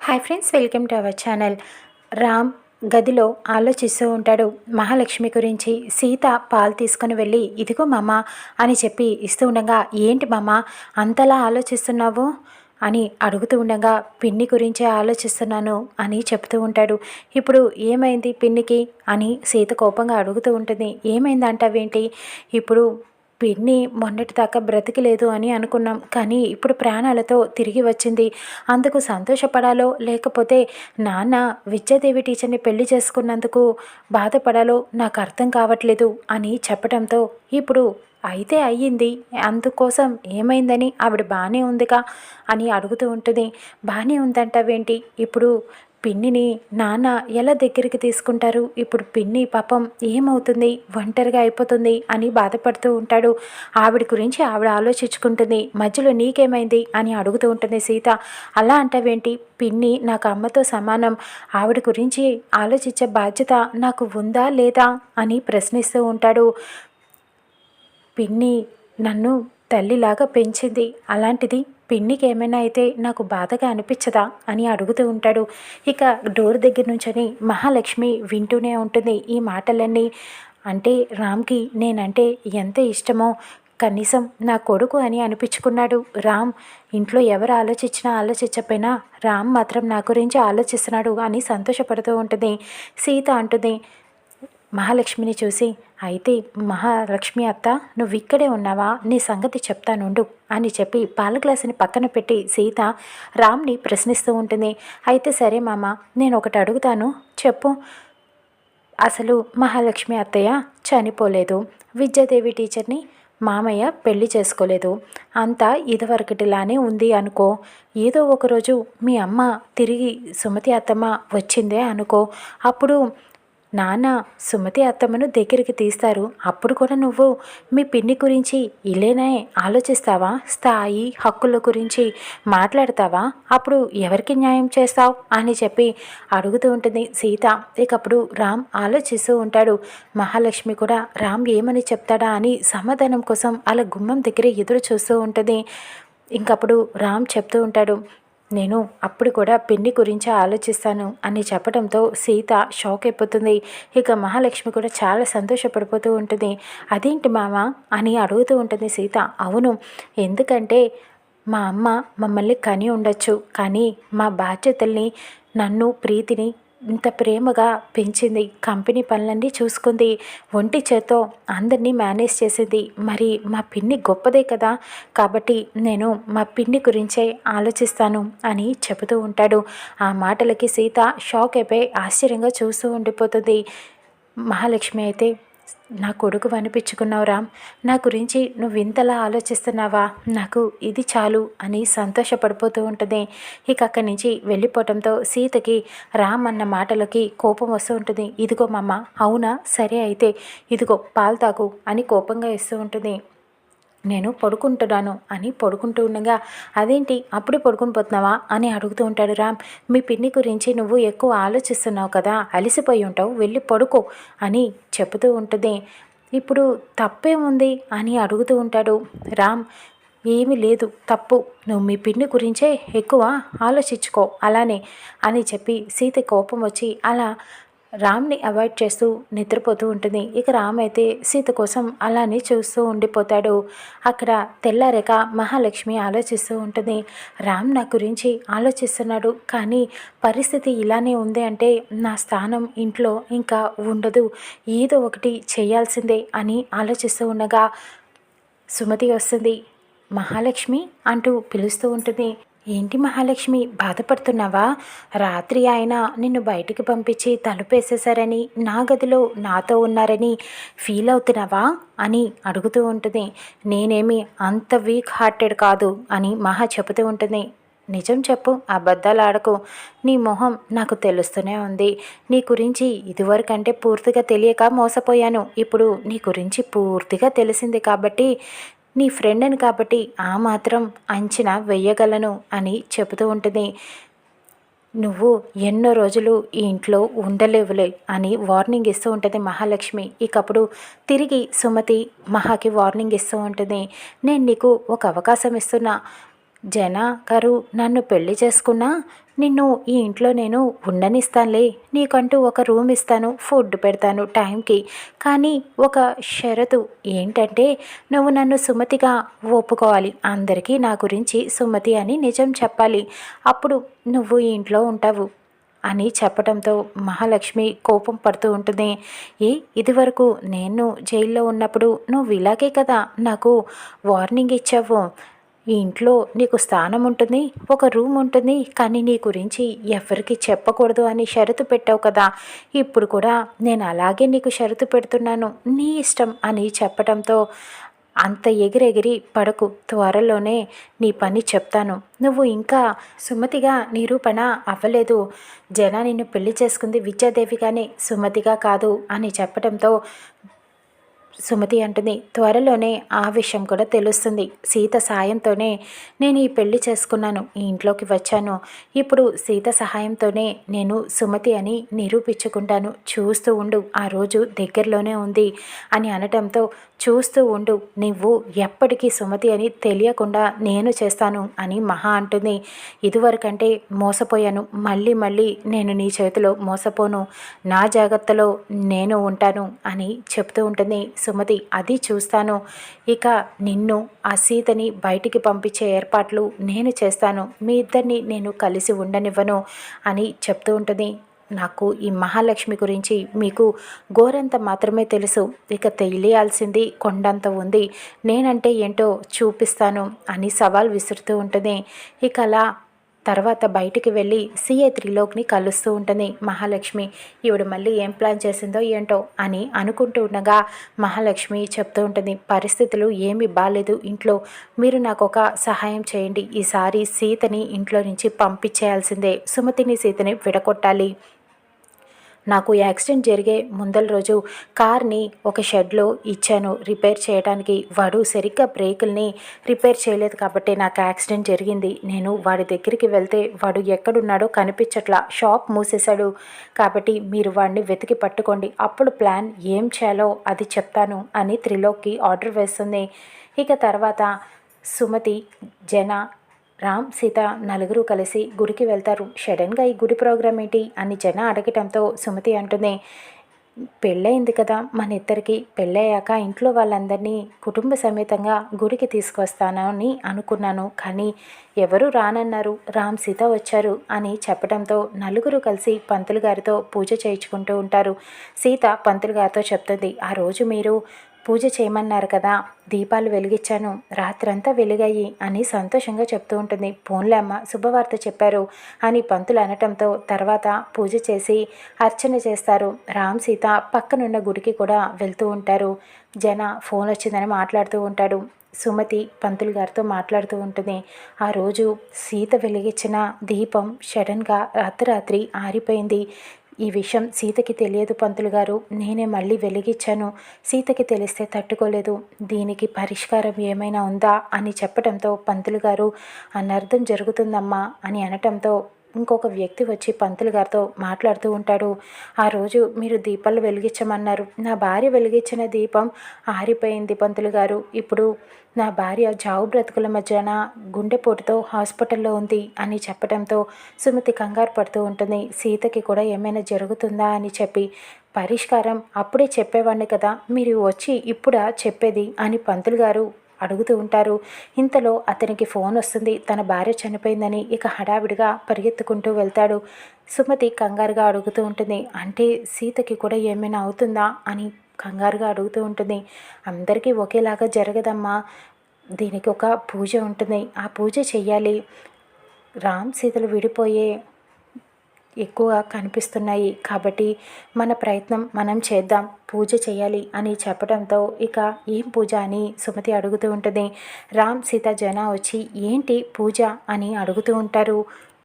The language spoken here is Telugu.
Hi friends welcome to our channel. Ram గదిలో ఆలోచిస్తూ ఉంటాడు మహాలక్ష్మి గురించి. సీత పాలు తీసుకుని వెళ్ళి ఇదిగో మామ అని చెప్పి ఇస్తూ ఉండగా ఏంటి మామ అంతలా ఆలోచిస్తున్నావు? అని అడుగుతూ ఉండగా పిన్ని గురించే ఆలోచిస్తున్నాను అని చెప్తూ ఉంటాడు. ఇప్పుడు ఏమైంది పిన్నికి? అని సీత కోపంగా అడుగుతూ ఉంటుంది. ఏమైంది అంటావేంటి ఇప్పుడు పిన్ని మొన్నటి దాకా బ్రతికలేదు అని అనుకున్నాం. కానీ ఇప్పుడు ప్రాణాలతో తిరిగి వచ్చింది. అందుకు సంతోషపడాలో లేకపోతే నాన్న విద్యాదేవి టీచర్ని పెళ్ళి చేసుకున్నందుకు బాధపడాలో నాకు అర్థం కావట్లేదు అని చెప్పడంతో ఇప్పుడు అయితే అయ్యింది. అందుకోసం ఏమైందని ఆవిడ బాగానే ఉందిగా అని అడుగుతూ ఉంటుంది. బాగానే ఉందంటావేంటి? ఇప్పుడు పిన్నిని నాన్న ఎలా దగ్గరికి తీసుకుంటారు? ఇప్పుడు పిన్ని పాపం ఏమవుతుంది? ఒంటరిగా అయిపోతుంది అని బాధపడుతూ ఉంటాడు. ఆవిడ గురించి ఆవిడ ఆలోచించుకుంటుంది. మధ్యలో నీకేమైంది? అని అడుగుతూ ఉంటుంది సీత. అలా అంటావేంటి? పిన్ని నాకు అమ్మతో సమానం. ఆవిడ గురించి ఆలోచించే బాధ్యత నాకు ఉందా లేదా అని ప్రశ్నిస్తూ ఉంటాడు. పిన్ని నన్ను తల్లిలాగా పెంచింది. అలాంటిది పిన్నికి ఏమైనా అయితే నాకు బాధగా అనిపించదా? అని అడుగుతూ ఉంటాడు. ఇక డోర్ దగ్గర నుంచని మహాలక్ష్మి వింటూనే ఉంటుంది ఈ మాటలన్నీ. అంటే రామ్కి నేనంటే ఎంత ఇష్టమో కనీసం నా కొడుకు అని అనిపించుకున్నాడు రామ్. ఇంట్లో ఎవరు ఆలోచించినా ఆలోచించకపోయినా రామ్ మాత్రం నా గురించి ఆలోచిస్తున్నాడు అని సంతోషపడుతూ ఉంటుంది. సీత అంటుంది మహాలక్ష్మిని చూసి అయితే మహాలక్ష్మి అత్త నువ్వు ఇక్కడే ఉన్నావా? నీ సంగతి చెప్తానుండు అని చెప్పి పాల గ్లాసుని పక్కన పెట్టి సీత రామ్ని ప్రశ్నిస్తూ ఉంటుంది. అయితే సరే మామ నేను ఒకటి అడుగుతాను. చెప్పు. అసలు మహాలక్ష్మి అత్తయ్య చనిపోలేదు. విద్యాదేవి టీచర్ని మామయ్య పెళ్ళి చేసుకోలేదు. అంతా ఇదివరకటిలానే ఉంది అనుకో. ఏదో ఒకరోజు మీ అమ్మ తిరిగి సుమతి అత్తమ్మ వచ్చిందే అనుకో. అప్పుడు నాన్న సుమతి అత్తమ్మను దగ్గరికి తీస్తారు. అప్పుడు కూడా నువ్వు మీ పిన్ని గురించి ఇల్లేనే ఆలోచిస్తావా? స్థాయి హక్కుల గురించి మాట్లాడతావా? అప్పుడు ఎవరికి న్యాయం చేస్తావు? అని చెప్పి అడుగుతూ ఉంటుంది సీత. ఇకప్పుడు రామ్ ఆలోచిస్తూ ఉంటాడు. మహాలక్ష్మి కూడా రామ్ ఏమని చెప్తాడా అని సమాధానం కోసం అలా గుమ్మం దగ్గర ఎదురు చూస్తూ ఉంటుంది. ఇంకప్పుడు రామ్ చెప్తూ ఉంటాడు. నేను అప్పుడు కూడా పిన్ని గురించి ఆలోచిస్తాను అని చెప్పడంతో సీత షాక్ అయిపోతుంది. ఇక మహాలక్ష్మి కూడా చాలా సంతోషపడిపోతూ ఉంటుంది. అదేంటి మామ? అని అడుగుతూ ఉంటుంది సీత. అవును ఎందుకంటే మా అమ్మ మమ్మల్ని కని ఉండొచ్చు. కానీ మా బాధ్యతల్ని నన్ను ప్రీతిని ఇంత ప్రేమగా పెంచింది. కంపెనీ పనులన్నీ చూసుకుంది. ఒంటి చేతో అందరినీ మేనేజ్ చేసింది. మరి మా పిన్ని గొప్పదే కదా. కాబట్టి నేను మా పిన్ని గురించే ఆలోచిస్తాను అని చెబుతూ ఉంటాడు. ఆ మాటలకి సీత షాక్ అయిపోయి ఆశ్చర్యంగా చూస్తూ ఉండిపోతుంది. మహాలక్ష్మి అయితే నా కొడుకు అనిపించుకున్నావు రామ్. నా గురించి నువ్వు ఇంతలా ఆలోచిస్తున్నావా? నాకు ఇది చాలు అని సంతోషపడిపోతూ ఉంటుంది. ఇక అక్కడి నుంచి వెళ్ళిపోవడంతో సీతకి రామ్ అన్న మాటలకి కోపం వస్తూ ఉంటుంది. ఇదిగో మమ్మ అవునా? సరే అయితే ఇదిగో పాలు తాగు అని కోపంగా ఇస్తూ ఉంటుంది. నేను పడుకుంటున్నాను అని పడుకుంటూ ఉండగా అదేంటి? అప్పుడే పడుకుని పోతున్నావా? అని అడుగుతూ ఉంటాడు రామ్. మీ పిన్ని గురించి నువ్వు ఎక్కువ ఆలోచిస్తున్నావు కదా అలసిపోయి ఉంటావు వెళ్ళి పడుకో అని చెబుతూ ఉంటుంది. ఇప్పుడు తప్పేముంది? అని అడుగుతూ ఉంటాడు రామ్. ఏమీ లేదు తప్పు. నువ్వు మీ పిన్ని గురించే ఎక్కువ ఆలోచించుకో అలానే అని చెప్పి సీత కోపం వచ్చి అలా రామ్ని అవాయిడ్ చేస్తూ నిద్రపోతూ ఉంటుంది. ఇక రామ్ అయితే సీత కోసం అలానే చూస్తూ ఉండిపోతాడు. అక్కడ తెల్లారేక మహాలక్ష్మి ఆలోచిస్తూ ఉంటుంది. రామ్ నా గురించి ఆలోచిస్తున్నాడు కానీ పరిస్థితి ఇలానే ఉంది అంటే నా స్థానం ఇంట్లో ఇంకా ఉండదు. ఏదో ఒకటి చేయాల్సిందే అని ఆలోచిస్తూ ఉండగా సుమతి వస్తుంది. మహాలక్ష్మి అంటూ పిలుస్తూ ఉంటుంది. ఏంటి మహాలక్ష్మి బాధపడుతున్నావా? రాత్రి ఆయన నిన్ను బయటికి పంపించి తలుపేసేశారని నా గదిలో నాతో ఉన్నారని ఫీల్ అవుతున్నావా? అని అడుగుతూ ఉంటుంది. నేనేమి అంత వీక్ హార్టెడ్ కాదు అని మహా చెబుతూ ఉంటుంది. నిజం చెప్పు అబద్ధాలు ఆడకు. నీ మొహం నాకు తెలుస్తూనే ఉంది. నీ గురించి ఇదివరకంటే పూర్తిగా తెలియక మోసపోయాను. ఇప్పుడు నీ గురించి పూర్తిగా తెలిసింది కాబట్టి నీ ఫ్రెండ్ అని కాబట్టి ఆ మాత్రం అంచనా వెయ్యగలను అని చెబుతూ ఉంటుంది. నువ్వు ఎన్నో రోజులు ఈ ఇంట్లో ఉండలేవులే అని వార్నింగ్ ఇస్తూ ఉంటుంది మహాలక్ష్మి. ఇకప్పుడు తిరిగి సుమతి మహాకి వార్నింగ్ ఇస్తూ ఉంటుంది. నేను నీకు ఒక అవకాశం ఇస్తున్నా. జన గారు నన్ను పెళ్ళి చేసుకున్నా నిన్ను ఈ ఇంట్లో నేను ఉండనిస్తానులే. నీకంటూ ఒక రూమ్ ఇస్తాను ఫుడ్ పెడతాను టైంకి. కానీ ఒక షరతు ఏంటంటే నువ్వు నన్ను సుమతిగా ఒప్పుకోవాలి. అందరికీ నా గురించి సుమతి అని నిజం చెప్పాలి. అప్పుడు నువ్వు ఈ ఇంట్లో ఉంటావు అని చెప్పడంతో మహాలక్ష్మి కోపం పడుతూ ఉంటుంది. ఏ ఇదివరకు నేను జైల్లో ఉన్నప్పుడు నువ్వు ఇలాగే కదా? నాకు వార్నింగ్ ఇచ్చావు. ఈ ఇంట్లో నీకు స్థానం ఉంటుంది ఒక రూమ్ ఉంటుంది కానీ నీ గురించి ఎవరికి చెప్పకూడదు అని షరతు పెట్టావు కదా. ఇప్పుడు కూడా నేను అలాగే నీకు షరతు పెడుతున్నాను నీ ఇష్టం అని చెప్పడంతో అంత ఎగిరెగిరి పడకు త్వరలోనే నీ పని చెప్తాను. నువ్వు ఇంకా సుమతిగా నిరూపణ అవ్వలేదు. జన నిన్ను పెళ్ళి చేసుకుంది విద్యాదేవిగానే సుమతిగా కాదు అని చెప్పడంతో సుమతి అంటుంది. త్వరలోనే ఆ విషయం కూడా తెలుస్తుంది. సీత సాయంతోనే నేను ఈ పెళ్ళి చేసుకున్నాను. ఈ ఇంట్లోకి వచ్చాను. ఇప్పుడు సీత సహాయంతోనే నేను సుమతి అని నిరూపించుకుంటాను. చూస్తూ ఉండు. ఆ రోజు దగ్గరలోనే ఉంది అని అనటంతో చూస్తూ ఉండు నువ్వు ఎప్పటికీ సుమతి అని తెలియకుండా నేను చేస్తాను అని మహా అంటుంది. ఇదివరకంటే మోసపోయాను. మళ్ళీ మళ్ళీ నేను నీ చేతిలో మోసపోను. నా జాగ్రత్తలో నేను ఉంటాను అని చెప్తూ ఉంటుంది సుమతి. అది చూస్తాను. ఇక నిన్ను ఆ సీతని బయటికి పంపించే ఏర్పాట్లు నేను చేస్తాను. మీ ఇద్దరిని నేను కలిసి ఉండనివ్వను అని చెప్తూ ఉంటుంది. నాకు ఈ మహాలక్ష్మి గురించి మీకు గోరంత మాత్రమే తెలుసు. ఇక తెలియాల్సింది కొండంత ఉంది. నేనంటే ఏంటో చూపిస్తాను అని సవాల్ విసురుతూ ఉంటుంది. ఇక అలా తర్వాత బయటికి వెళ్ళి సిఏ త్రిలోక్ని కలుస్తూ ఉంటుంది మహాలక్ష్మి. ఈవిడ మళ్ళీ ఏం ప్లాన్ చేసిందో ఏంటో అని అనుకుంటూ ఉండగా మహాలక్ష్మి చెప్తూ ఉంటుంది పరిస్థితులు ఏమి బాగాలేదు ఇంట్లో మీరు నాకు ఒక సహాయం చేయండి. ఈసారి సీతని ఇంట్లో నుంచి పంపించేయాల్సిందే. సుమతిని సీతని విడగొట్టాలి. నాకు యాక్సిడెంట్ జరిగే ముందల రోజు కార్ని ఒక షెడ్లో ఇచ్చాను. రిపేర్ చేయడానికి వాడు సరిగ్గా బ్రేకుల్ని రిపేర్ చేయలేదు కాబట్టి నాకు యాక్సిడెంట్ జరిగింది. నేను వాడి దగ్గరికి వెళ్తే వాడు ఎక్కడున్నాడో కనిపించట్లా షాప్ మూసేశాడు. కాబట్టి మీరు వాడిని వెతికి పట్టుకోండి. అప్పుడు ప్లాన్ ఏం చేయాలో అది చెప్తాను అని త్రిలోక్కి ఆర్డర్ వేస్తుంది. ఇక తర్వాత సుమతి జన రామ్ సీత నలుగురు కలిసి గుడికి వెళ్తారు. సడన్గా ఈ గుడి ప్రోగ్రామ్ ఏంటి అని జన అడగటంతో సుమతి అంటుంది పెళ్ళయింది కదా మన ఇద్దరికి పెళ్ళయ్యాక ఇంట్లో వాళ్ళందరినీ కుటుంబ సమేతంగా గుడికి తీసుకొస్తానని అనుకున్నాను. కానీ ఎవరు రానన్నారు. రామ్ సీత వచ్చారు అని చెప్పడంతో నలుగురు కలిసి పంతులు గారితో పూజ చేయించుకుంటూ ఉంటారు. సీత పంతులు గారితో చెప్తుంది ఆ రోజు మీరు పూజ చేయమన్నారు కదా దీపాలు వెలిగించాను రాత్రంతా వెలిగాయి అని సంతోషంగా చెప్తూ ఉంటుంది. పోన్లే అమ్మ శుభవార్త చెప్పారు అని పంతులు అనటంతో తర్వాత పూజ చేసి అర్చన చేస్తారు. రామ్ సీత పక్కనున్న గుడికి కూడా వెళ్తూ ఉంటారు. జన ఫోన్ వచ్చిందని మాట్లాడుతూ ఉంటాడు. సుమతి పంతులు గారితో మాట్లాడుతూ ఉంటుంది. ఆ రోజు సీత వెలిగించిన దీపం సడన్గా రాత్రి ఆరిపోయింది. ఈ విషయం సీతకి తెలియదు పంతులు గారు. నేనే మళ్ళీ వెలిగించాను. సీతకి తెలిస్తే తట్టుకోలేదు. దీనికి పరిష్కారం ఏమైనా ఉందా అని చెప్పడంతో పంతులు గారు అనర్థం జరుగుతుందమ్మా అని అనటంతో ఇంకొక వ్యక్తి వచ్చి పంతులు గారితో మాట్లాడుతూ ఉంటాడు. ఆ రోజు మీరు దీపాలు వెలిగించమన్నారు. నా భార్య వెలిగించిన దీపం ఆరిపోయింది పంతులు గారు. ఇప్పుడు నా భార్య జావు బ్రతుకుల మధ్యన గుండెపోటుతో హాస్పిటల్లో ఉంది అని చెప్పడంతో సుమతి కంగారు పడుతూ ఉంటుంది. సీతకి కూడా ఏమైనా జరుగుతుందా అని చెప్పి. పరిష్కారం అప్పుడే చెప్పేవాడిని కదా మీరు వచ్చి ఇప్పుడా చెప్పేది అని పంతులు గారు అడుగుతూ ఉంటారు. ఇంతలో అతనికి ఫోన్ వస్తుంది. తన భార్య చనిపోయిందని ఇక హడావిడిగా పరిగెత్తుకుంటూ వెళ్తాడు. సుమతి కంగారుగా అడుగుతూ ఉంటుంది. అంటే సీతకి కూడా ఏమైనా అవుతుందా? అని కంగారుగా అడుగుతూ ఉంటుంది. అందరికీ ఒకేలాగా జరగదమ్మా. దీనికి ఒక పూజ ఉంటుంది. ఆ పూజ చెయ్యాలి. రామ్ సీతలు విడిపోయే ఎక్కువ కనిపిస్తున్నాయి. కాబట్టి మన ప్రయత్నం మనం చేద్దాం పూజ చేయాలి అని చెప్పడంతో ఇక ఏం పూజ అని సుమతి అడుగుతూ ఉంటుంది. రామ్ సీత జన వచ్చి ఏంటి పూజ? అని అడుగుతూ ఉంటారు.